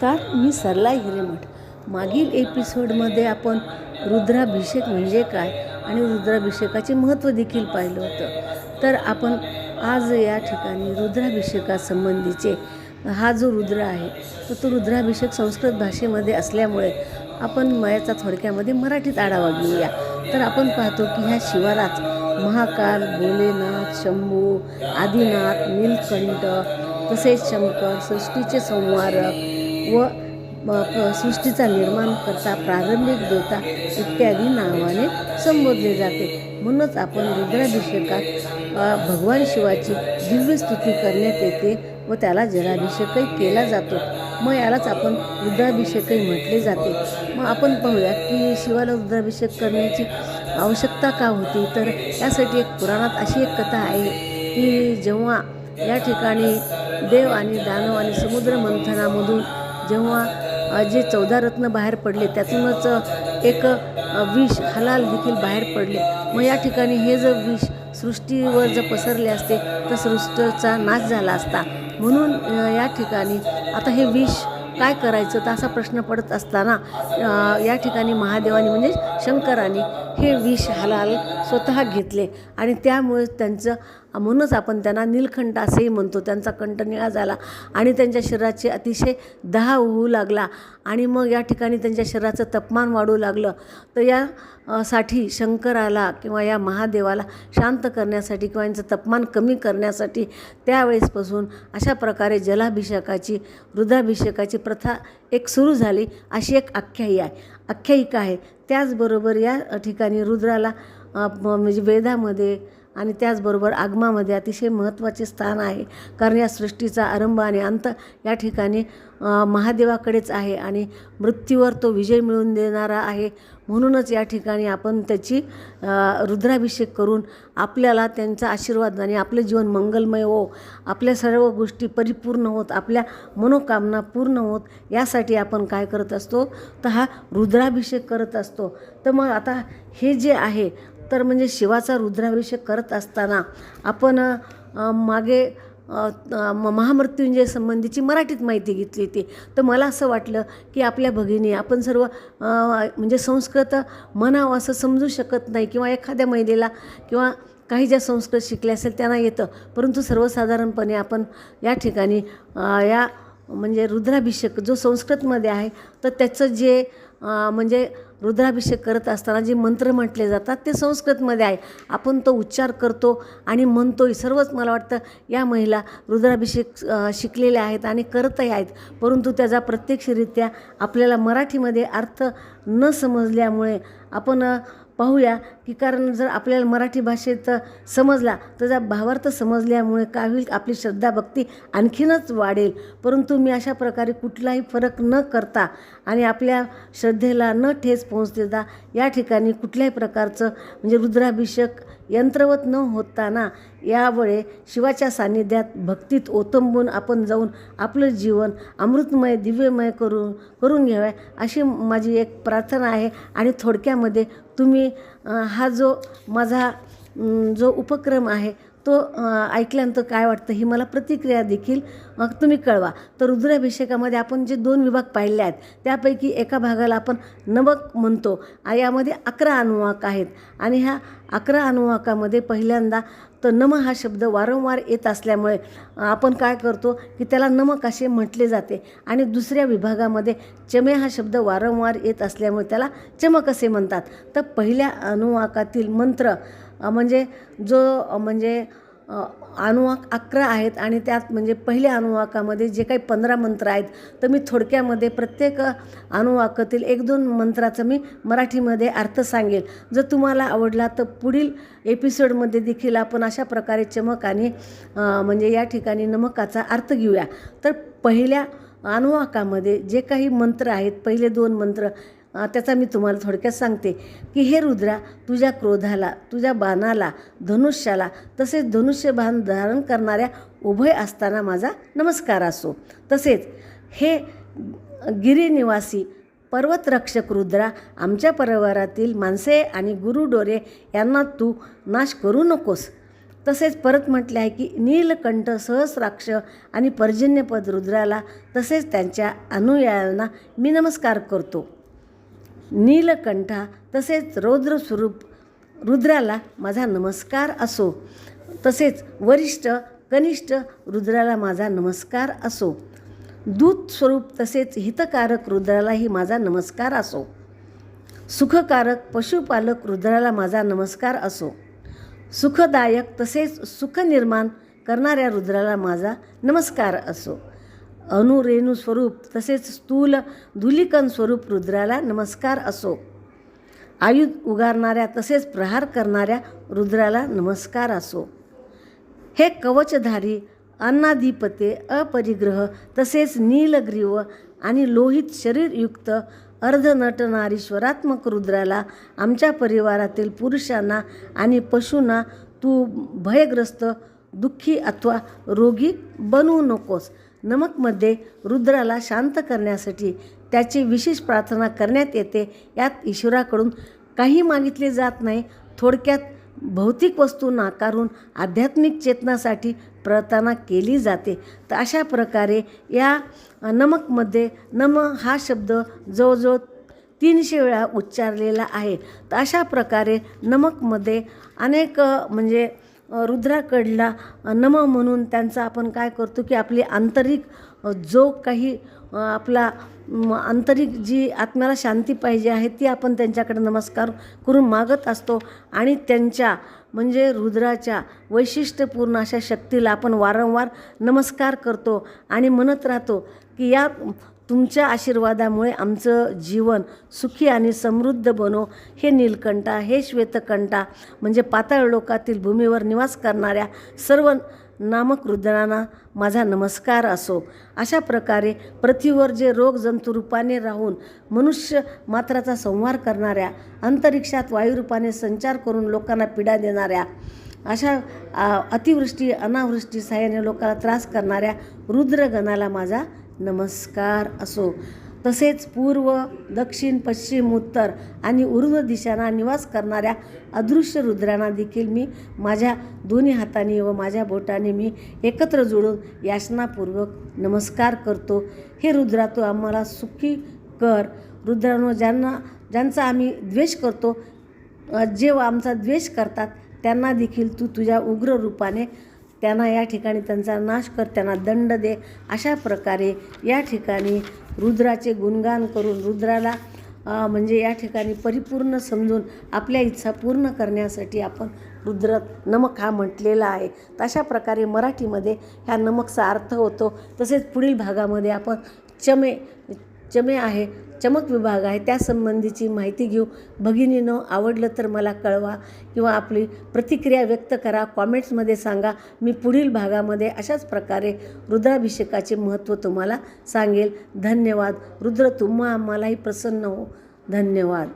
नमस्कार मी सरला हिरेमठ. मागील एपिसोडमध्ये आपण रुद्राभिषेक म्हणजे काय आणि रुद्राभिषेकाचे महत्त्व देखील पाहिलं होतं. तर आपण आज या ठिकाणी रुद्राभिषेकासंबंधीचे हा जो रुद्र आहे तर तो रुद्राभिषेक संस्कृत भाषेमध्ये असल्यामुळे आपण मयाचा थोडक्यामध्ये मराठीत आढावा घेऊया. तर आपण पाहतो की ह्या शिवारात महाकाल भोलेनाथ शंभू आदिनाथ नीलकंठ तसेच शंकर सृष्टीचे संवारक व प- सृष्टीचा निर्माण करता प्रारंभिक देवता इत्यादी नावाने संबोधले जाते. म्हणूनच आपण रुद्राभिषेकात भगवान शिवाची दिव्य स्तुती करण्यात येते व त्याला जलाभिषेकही केला जातो. मग यालाच आपण रुद्राभिषेकही म्हटले जाते. मग आपण पाहूया की शिवाला रुद्राभिषेक करण्याची आवश्यकता का होती? तर यासाठी एक पुराणात अशी एक कथा आहे की जेव्हा या ठिकाणी देव आणि दानव आणि समुद्र मंथनामधून जेव्हा जे चौदा रत्न बाहेर पडले त्यातूनच एक विष हलाल देखील बाहेर पडले. मग या ठिकाणी हे जर विष सृष्टीवर जर पसरले असते तर सृष्टीचा नाश झाला असता. म्हणून या ठिकाणी आता हे विष काय करायचं? तर असा प्रश्न पडत असताना या ठिकाणी महादेवानी म्हणजे शंकराने हे विष हलाल स्वतः घेतले. आणि त्यामुळे त्यांचं म्हणूनच आपण त्यांना नीलकंठ असेही म्हणतो. त्यांचा कंठ निळा झाला आणि त्यांच्या शरीराची अतिशय दहा होऊ लागला आणि मग या ठिकाणी त्यांच्या शरीराचं तापमान वाढू लागलं. तर या साठी शंकराला किंवा या महादेवाला शांत करण्यासाठी किंवा यांचं तापमान कमी करण्यासाठी त्यावेळेसपासून अशा प्रकारे जलाभिषेकाची रुद्राभिषेकाची प्रथा एक सुरू झाली. अशी एक आख्यायी आहे. आख्यायिका आहे. त्याचबरोबर या ठिकाणी रुद्राला म्हणजे वेदामध्ये आणि त्याचबरोबर आगमामध्ये अतिशय महत्त्वाचे स्थान आहे. कारण या सृष्टीचा आरंभ आणि अंत या ठिकाणी महादेवाकडेच आहे आणि मृत्यूवर तो विजय मिळवून देणारा आहे. म्हणूनच या ठिकाणी आपण त्याची रुद्राभिषेक करून आपल्याला त्यांचा आशीर्वाद आणि आपलं जीवन मंगलमय हो आपल्या सर्व गोष्टी परिपूर्ण होत आपल्या मनोकामना पूर्ण होत यासाठी आपण काय करत असतो? तर हा रुद्राभिषेक करत असतो. तर मग आता हे जे आहे तर म्हणजे शिवाचा रुद्राभिषेक करत असताना आपण मागे म- महामृत्युंजय संबंधीची मराठीत माहिती घेतली होती. तर मला असं वाटलं की आपल्या भगिनी आपण सर्व म्हणजे संस्कृत म्हणावं असं समजू शकत नाही किंवा एखाद्या महिलेला किंवा काही ज्या संस्कृत शिकले असेल त्यांना येतं. परंतु सर्वसाधारणपणे आपण या ठिकाणी या म्हणजे रुद्राभिषेक जो संस्कृतमध्ये आहे तर त्याचं जे म्हणजे रुद्राभिषेक करत असताना जे मंत्र म्हटले जातात ते संस्कृतमध्ये आहे. आपण तो उच्चार करतो आणि म्हणतोय. सर्वच मला वाटतं या महिला रुद्राभिषेक शिकलेल्या आहेत आणि करतही आहेत. परंतु त्याचा प्रत्यक्षरित्या आपल्याला मराठीमध्ये अर्थ न समजल्यामुळे आपण पाहूया की कारण जर आपल्याला मराठी भाषेत समजला तर त्या भावार्थ समजल्यामुळे काय होईल आपली श्रद्धा भक्ती आणखीनच वाढेल. परंतु मी अशा प्रकारे कुठलाही फरक न करता आणि आपल्या श्रद्धेला न ठेस पोहोच देता या ठिकाणी कुठल्याही प्रकारचं म्हणजे रुद्राभिषेक यंत्रवत न होताना यावेळे शिवाच्या सान्निध्यात भक्तीत ओतंबून आपण जाऊन आपलं जीवन अमृतमय दिव्यमय करून करून घ्यावे अशी माझी एक प्रार्थना आहे. आणि थोडक्यामध्ये तुम्ही हा जो माझा जो उपक्रम आहे तो ऐकल्यानंतर काय वाटतं ही मला प्रतिक्रिया देखील तुम्ही कळवा. तर रुद्राभिषेकामध्ये आपण जे दोन विभाग पाहिले आहेत त्यापैकी एका भागाला आपण नवक म्हणतो. यामध्ये अकरा अनुवाक आहेत. आणि ह्या अकरा अनुवाकामध्ये पहिल्यांदा तर नम हा शब्द वारंवार येत असल्यामुळे आपण काय करतो की त्याला नमक असे म्हटले जाते आणि दुसऱ्या विभागामध्ये चमे हा शब्द वारंवार येत असल्यामुळे त्याला चमक असे म्हणतात. तर पहिल्या अनुवाकातील मंत्र म्हणजे जो म्हणजे अनुवाक अकरा आहेत आणि त्यात म्हणजे पहिल्या अनुवाकामध्ये जे काही पंधरा मंत्र आहेत तर मी थोडक्यामध्ये प्रत्येक अनुवाकातील एक दोन मंत्राचं मी मराठीमध्ये अर्थ सांगेल. जर तुम्हाला आवडला तर पुढील एपिसोडमध्ये देखील आपण अशा प्रकारे चमक आणि म्हणजे या ठिकाणी नमकाचा अर्थ घेऊया. तर पहिल्या अनुवाकामध्ये जे काही मंत्र आहेत पहिले दोन मंत्र त्याचा मी तुम्हाला थोडक्यात सांगते की हे रुद्रा तुझ्या क्रोधाला तुझ्या बाणाला धनुष्याला तसेच धनुष्यबाण धारण करणाऱ्या उभय असताना माझा नमस्कार असो. तसेच हे गिरिनिवासी पर्वतरक्षक रुद्रा आमच्या परिवारातील माणसे आणि गुरुडोरे यांना तू नाश करू नकोस. तसेच परत म्हटले आहे की नीलकंठ सहस्राक्ष आणि पर्जन्यपद रुद्राला तसेच त्यांच्या अनुयायांना मी नमस्कार करतो. नीलकंठा तसेच रौद्र स्वरूप रुद्राला माझा नमस्कार असो. तसेच वरिष्ठ कनिष्ठ रुद्राला माझा नमस्कार असो. दूत स्वरूप तसेच हितकारक रुद्रालाही माझा नमस्कार असो. सुखकारक पशुपालक रुद्राला माझा नमस्कार असो. सुखदायक तसेच सुखनिर्माण करणाऱ्या रुद्राला माझा नमस्कार असो. अणुरेणू स्वरूप तसेच स्थूल धुलिकन स्वरूप रुद्राला नमस्कार असो. आयुध उगारणाऱ्या तसेच प्रहार करणाऱ्या रुद्राला नमस्कार असो. हे कवचधारी अन्नाधिपते अपरिग्रह तसेच नीलग्रीव आणि लोहित शरीरयुक्त अर्धनटनारीश्वरात्मक रुद्राला आमच्या परिवारातील पुरुषांना आणि पशूंना तू भयग्रस्त दुःखी अथवा रोगी बनवू नकोस. नमकमध्ये रुद्राला शांत करण्यासाठी त्याची विशेष प्रार्थना करण्यात येते. यात ईश्वराकडून काही मागितले जात नाही. थोडक्यात भौतिक वस्तू नाकारून आध्यात्मिक चेतनासाठी प्रार्थना केली जाते. तर अशा प्रकारे या नमकमध्ये नम हा शब्द जवळजवळ तीनशे वेळा उच्चारलेला आहे. तर अशा प्रकारे नमकमध्ये अनेक म्हणजे रुद्राकडला नम म्हणून त्यांचा आपण काय करतो की आपली आंतरिक जो काही आपला आंतरिक जी आत्म्याला शांती पाहिजे आहे ती आपण त्यांच्याकडे नमस्कार करून मागत असतो आणि त्यांच्या म्हणजे रुद्राच्या वैशिष्ट्यपूर्ण अशा शक्तीला आपण वारंवार नमस्कार करतो आणि म्हणत राहतो की या तुमच्या आशीर्वादामुळे आमचं जीवन सुखी आणि समृद्ध बनो हे नीलकंठा हे श्वेतकंठा म्हणजे पाताळ लोकातील भूमीवर निवास करणाऱ्या सर्व नामक रुद्रांना माझा नमस्कार असो. अशा प्रकारे पृथ्वीवर जे रोग जंतुरूपाने राहून मनुष्य मात्राचा संहार करणाऱ्या अंतरिक्षात वायुरूपाने संचार करून लोकांना पीडा देणाऱ्या अशा अतिवृष्टी अनावृष्टी साह्याने लोकांना त्रास करणाऱ्या रुद्रगणाला माझा नमस्कार असो. तसेच पूर्व दक्षिण पश्चिम उत्तर आणि उर्व दिशांना निवास करणाऱ्या अदृश्य रुद्रांना देखील मी माझ्या दोन्ही हाताने व माझ्या बोटाने मी एकत्र जोडून याचनापूर्वक नमस्कार करतो. हे रुद्रा तू आम्हाला सुखी कर. रुद्रानो ज्यांना ज्यांचा आम्ही द्वेष करतो जे आमचा द्वेष करतात त्यांना देखील तू तुझ्या उग्र रूपाने त्यांना या ठिकाणी त्यांचा नाश कर त्यांना दंड दे अशा प्रकारे या ठिकाणी रुद्राचे गुणगान करून रुद्राला म्हणजे या ठिकाणी परिपूर्ण समजून आपल्या इच्छा पूर्ण करण्यासाठी आपण रुद्र नमक हा म्हटलेला आहे. तशा अशा प्रकारे मराठीमध्ये ह्या नमकचा अर्थ होतो. तसेच पुढील भागामध्ये आपण चमे चमे आहे चमक विभाग आहे त्यासंबंधीची माहिती घेऊ. भगिनीनं आवडलं तर मला कळवा किंवा आपली प्रतिक्रिया व्यक्त करा. कॉमेंट्समध्ये सांगा. मी पुढील भागामध्ये अशाच प्रकारे रुद्राभिषेकाचे महत्त्व तुम्हाला सांगेल. धन्यवाद. रुद्र तुम्हा आम्हालाही प्रसन्न हो. धन्यवाद.